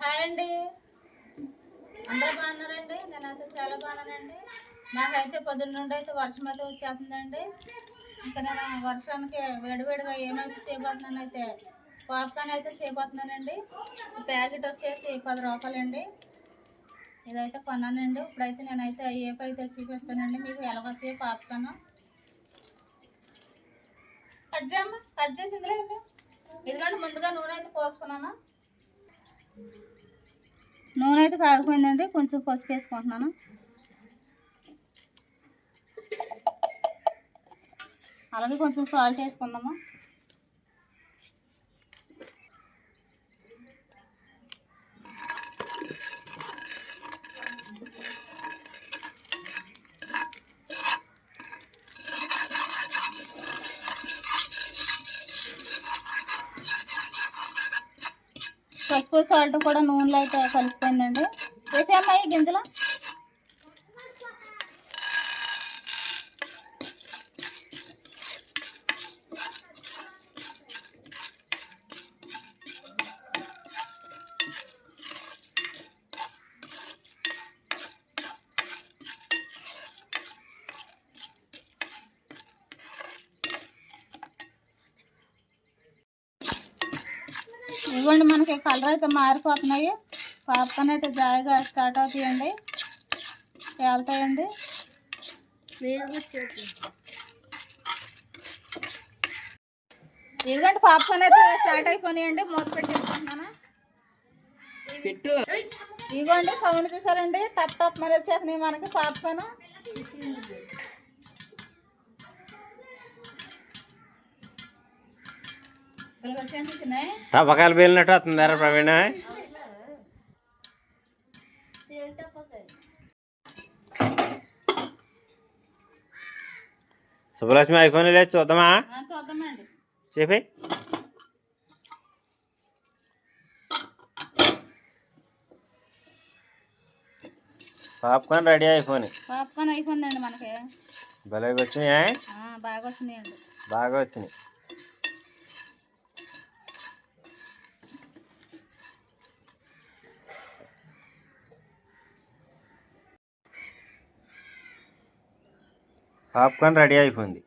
Hi అండి. అందరూ బాగున్నారండి? నేనైతే చాలా బాగున్నానండి. నాకైతే పొద్దున్న నుండి అయితే వర్షం అయితే వచ్చేస్తుందండి. ఇంకా నేను వర్షానికి వేడివేడిగా ఏమైతే చేయబోతున్నాను అయితే పాప్కార్న్ అయితే చేయబోతున్నానండి. ప్యాకెట్ వచ్చేసి పది రూపాయలండి. ఇదైతే కొన్నానండి. ఇప్పుడైతే నేనైతే ఏపీ అయితే చూపిస్తానండి. మీకు ఎలాగొస్తాయి పాప్కార్న్. కట్ చేయమ్మా. కట్ చేసి ఇందులో ఇదిగోండి ముందుగా నూనె అయితే పోసుకున్నాను. నూనె అయితే కాగిపోయిందండి కొంచెం పసుపు వేసుకుంటున్నాను. అలాగే కొంచెం సాల్ట్ వేసుకుందాము. పసుపు సాల్ట్ కూడా నూనెలో అయితే కలిసిపోయిందండి. వేసేమ్మా ఈ గింజలు. ఇదిగోండి మనకి కలర్ అయితే మారిపోతున్నాయి. పాపకన్ అయితే జాయిగా స్టార్ట్ అవుతాయండి. వెళ్తాయండి ఇదిగోండి పాపకన్ అయితే స్టార్ట్ అయిపోయినాయండి. మూత పెట్టేసుకుంటున్నాను. పెట్టు. ఇదిగోండి సౌండ్ చూసారండి? టప్ టప్ మరి వచ్చేస్తున్నాయి మనకి పాపకన్ ఇలాగ వచ్చేసినాయి టపకాయలు పేలినట్టు వస్తుంది రా ప్రవీణ. శుభలక్ష్మి ఐఫోన్ లేదు చూద్దామా? చెప్పి. పాప్కార్న్ రెడీ ఐఫోన్ పాప్కార్న్ అయిపోయిందండి మనకి. భలేగా వచ్చినాయి? బాగా వచ్చినాయండి. బాగా వచ్చినాయి. పాప్కార్న్ రెడీ అయిపోయింది.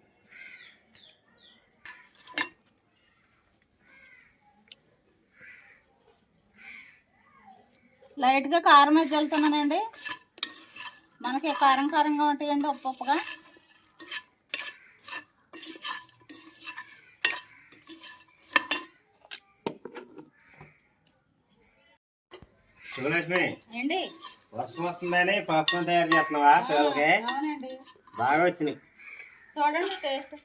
లైట్గా కారం అయితే వెళ్తున్నానండి మనకి కారం కారంగా ఉంటాయండి ఉప్పుగా? శివలక్ష్మి ఏంటి? వర్షం వస్తుందని పాప్కార్న్ తయారు చేస్తున్నావా పిల్లలకి? బాగా వచ్చినాయి చూడండి టేస్ట్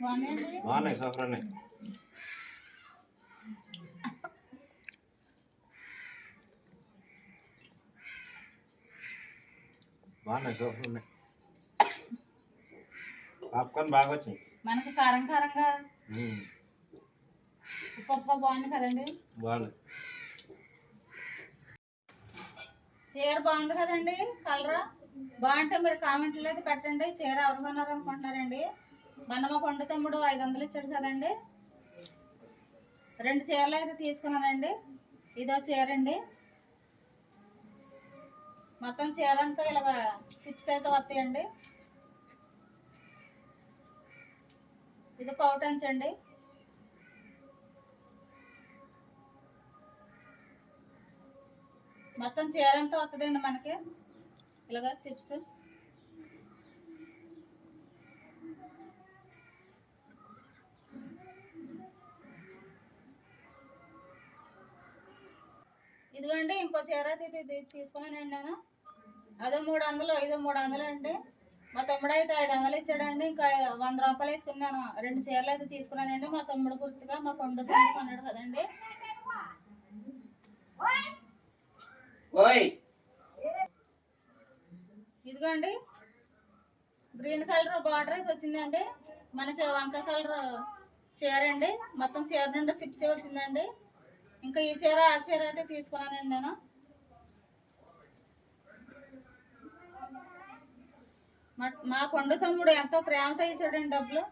బాగున్నాయండి బాగున్నాయి సూపర్ ఉన్నాయి బాగున్నాయి సూపర్ ఉన్నాయి పాప్కార్న్ బాగా వచ్చింది మనకి కారం కారంగా బాగుంది కదండి? బాగుంది. చీర బాగుంది కదండి? కలర్? బాగుంటే మీరు కామెంట్లు అయితే పెట్టండి. చీర ఎవరు కొన్నారు అనుకుంటున్నారండి మొన్న మా పండు తమ్ముడు ఐదు వందలు ఇచ్చాడు కదండి. రెండు చీరలు అయితే తీసుకున్నానండి ఇదో చీర అండి మొత్తం చీర అంతా ఇలాగ సిప్స్ అయితే వస్తాయండి. ఇది పౌటన్స్ అండి మొత్తం చీర ఎంత వస్తుందండి మనకి. ఇలాగా చిప్స్ ఇదిగోండి ఇంకో చీర ఇది- తీసుకున్నానండి నేను. అదో మూడు వందలు ఐదో మూడు వందలు అండి. మా తమ్ముడు అయితే ఐదు వందలు ఇచ్చాడండి. ఇంకా వంద రూపాయలు వేసుకున్నాను. రెండు చీరలు అయితే తీసుకున్నానండి. మా తమ్ముడు గుర్తుగా మా పండు కొన్నాడు కదండి. ఓయ్. ఇదిగోండి. గ్రీన్ కలర్ బార్డర్ అయితే వచ్చిందండి. మనకి వంకాయ కలర్ చీర అండి. మొత్తం చీర నిండా సిప్స్ వచ్చిందండి. ఇంకా ఈ చీర ఆ చీర అయితే తీసుకున్నానండి నేను. మా- కొండ తమ్ముడు ఎంతో ప్రేమతో ఇచ్చాడండి డబ్బులు.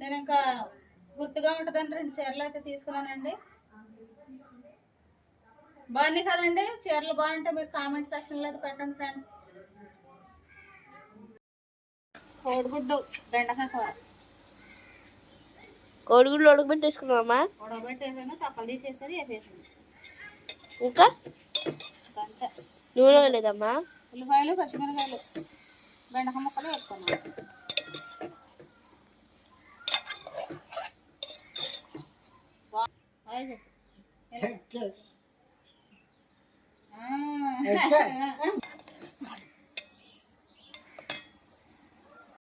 నేను ఇంకా గుర్తుగా ఉంటుందండి రెండు చీరలు అయితే తీసుకున్నానండి. బాగున్నాయి కదండి? చీరలు బాగుంటే మీరు కామెంట్ సెక్షన్లో పెట్టండి ఫ్రెండ్స్ కోడిగుడ్డు బెండకాయ కూర. కోడిగుడ్లు ఉడకబెట్టేసుకున్నామా ఉడకబెట్టేసాను తొక్కలు తీసేసాను వేసేసాను ఇంకా? నూనె లేదమ్మా ఉల్లిపాయలు పచ్చిమిరకాయలు బెండకాయ ముక్కలు వేసుకున్నాను. బా- హాయ్ చెప్పు. ఇలా. ఆ.